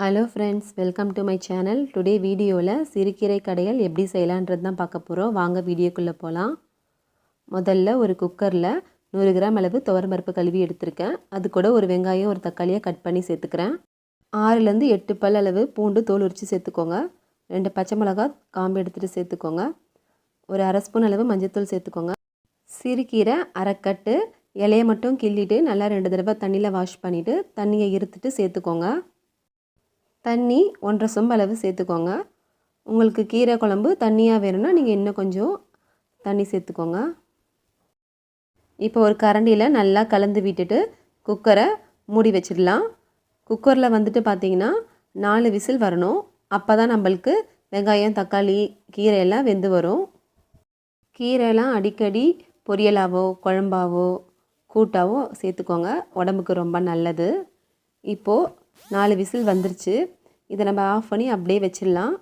Hello friends welcome to my channel today வீடியோவில் சிறுகீரை கடைகள் எப்படி செய்யலான்றது தான் பார்க்க போகிறோம் வாங்க வீடியோக்குள்ளே போகலாம் முதல்ல ஒரு குக்கரில் நூறு கிராம் அளவு துவரம்பருப்பு கழுவி எடுத்திருக்கேன். அது கூட ஒரு வெங்காயம் ஒரு தக்காளியை கட் பண்ணி சேர்த்துக்கிறேன். ஆறுலேருந்து எட்டு பல் அளவு பூண்டு தோல் உரித்து சேர்த்துக்கோங்க. ரெண்டு பச்சை மிளகா காம்பு எடுத்துகிட்டு சேர்த்துக்கோங்க. ஒரு அரை ஸ்பூன் அளவு மஞ்சள்தூள் சேர்த்துக்கோங்க. சிறுகீரை அரைக்கட்டு இலையை மட்டும் கிள்ளிட்டு நல்லா ரெண்டு தடவை தண்ணியில் வாஷ் பண்ணிவிட்டு தண்ணியை இருத்துட்டு சேர்த்துக்கோங்க. தண்ணி ஒன்றரை சொம்பு அளவு சேர்த்துக்கோங்க. உங்களுக்கு கீரை குழம்பு தண்ணியாக வேணும்னா நீங்கள் இன்னும் கொஞ்சம் தண்ணி சேர்த்துக்கோங்க. இப்போ ஒரு கரண்டியில் நல்லா கலந்து விட்டுட்டு குக்கரை மூடி வச்சிடலாம். குக்கரில் வந்துட்டு பார்த்தீங்கன்னா நாலு விசில் வரணும். அப்போ தான் நம்மளுக்கு வெங்காயம் தக்காளி கீரையெல்லாம் வெந்து வரும். கீரையெல்லாம் அடிக்கடி பொரியலாவோ குழம்பாவோ கூட்டாவோ சேர்த்துக்கோங்க. உடம்புக்கு ரொம்ப நல்லது. இப்போது நாலு விசில் வந்துருச்சு. இதை நம்ம ஆஃப் பண்ணி அப்படியே வச்சிடலாம்.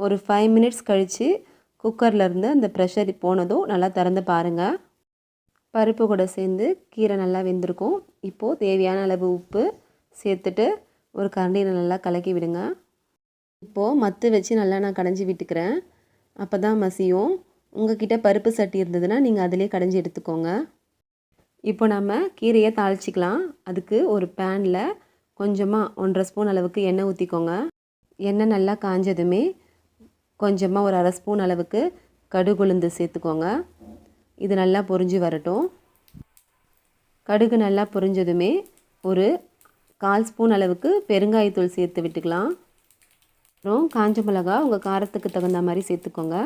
ஒரு ஃபைவ் மினிட்ஸ் கழித்து குக்கர்லேருந்து அந்த ப்ரெஷர் போனதும் நல்லா திறந்து பாருங்கள் பருப்பு கூட சேர்ந்து கீரை நல்லா வெந்திருக்கும். இப்போது தேவையான அளவு உப்பு சேர்த்துட்டு ஒரு கரண்டியில் நல்லா கலக்கி விடுங்க. இப்போது மத்து வச்சு நல்லா நான் கடைஞ்சி விட்டுக்கிறேன். அப்போ தான் மசியும். உங்ககிட்ட பருப்பு சட்டி இருந்ததுன்னா நீங்கள் அதிலே கடைஞ்சி எடுத்துக்கோங்க. இப்போ நம்ம கீரையை தாளிச்சிக்கலாம். அதுக்கு ஒரு பேனில் கொஞ்சமாக ஒன்றரை ஸ்பூன் அளவுக்கு எண்ணெய் ஊற்றிக்கோங்க எண்ணெய் நல்லா காஞ்சதுமே கொஞ்சமாக ஒரு அரை ஸ்பூன் அளவுக்கு கடுகுளுந்து சேர்த்துக்கோங்க. இது நல்லா பொரிஞ்சு வரட்டும். கடுகு நல்லா பொரிஞ்சதுமே ஒரு கால் ஸ்பூன் அளவுக்கு பெருங்காயத்தூள் சேர்த்து விட்டுக்கலாம். அப்புறம் காஞ்ச மிளகா உங்கள் காரத்துக்கு தகுந்த மாதிரி சேர்த்துக்கோங்க.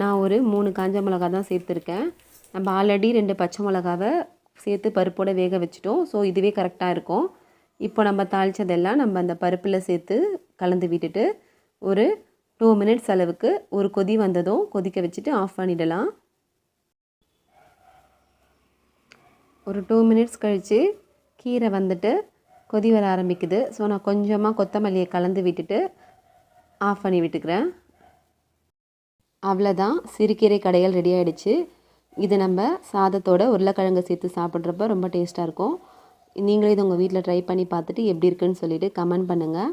நான் ஒரு மூணு காஞ்ச மிளகா தான் சேர்த்துருக்கேன். நம்ம ஆல்ரெடி ரெண்டு பச்சை மிளகாவை சேர்த்து பருப்போடு வேக வச்சுட்டோம். ஸோ இதுவே கரெக்டாக இருக்கும். இப்போ நம்ம தாளித்ததெல்லாம் நம்ம அந்த பருப்பில் சேர்த்து கலந்து விட்டுட்டு ஒரு டூ மினிட்ஸ் அளவுக்கு ஒரு கொதி வந்ததும் கொதிக்க வச்சுட்டு ஆஃப் பண்ணிடலாம். ஒரு டூ மினிட்ஸ் கழித்து கீரை வந்துட்டு கொதி வர ஆரம்பிக்குது. ஸோ நான் கொஞ்சமாக கொத்தமல்லியை கலந்து விட்டுட்டு ஆஃப் பண்ணி விட்டுக்கிறேன். அவ்வளோதான் சிறுகீரை கடைகள் ரெடி ஆகிடுச்சு இது நம்ம சாதத்தோட உருளைக்கிழங்கு சேர்த்து சாப்பிட்றப்ப ரொம்ப டேஸ்ட்டாக இருக்கும். நீங்களே இது உங்கள் வீட்டில் ட்ரை பண்ணி பார்த்துட்டு எப்படி இருக்குன்னு சொல்லிவிட்டு கமெண்ட் பண்ணுங்கள்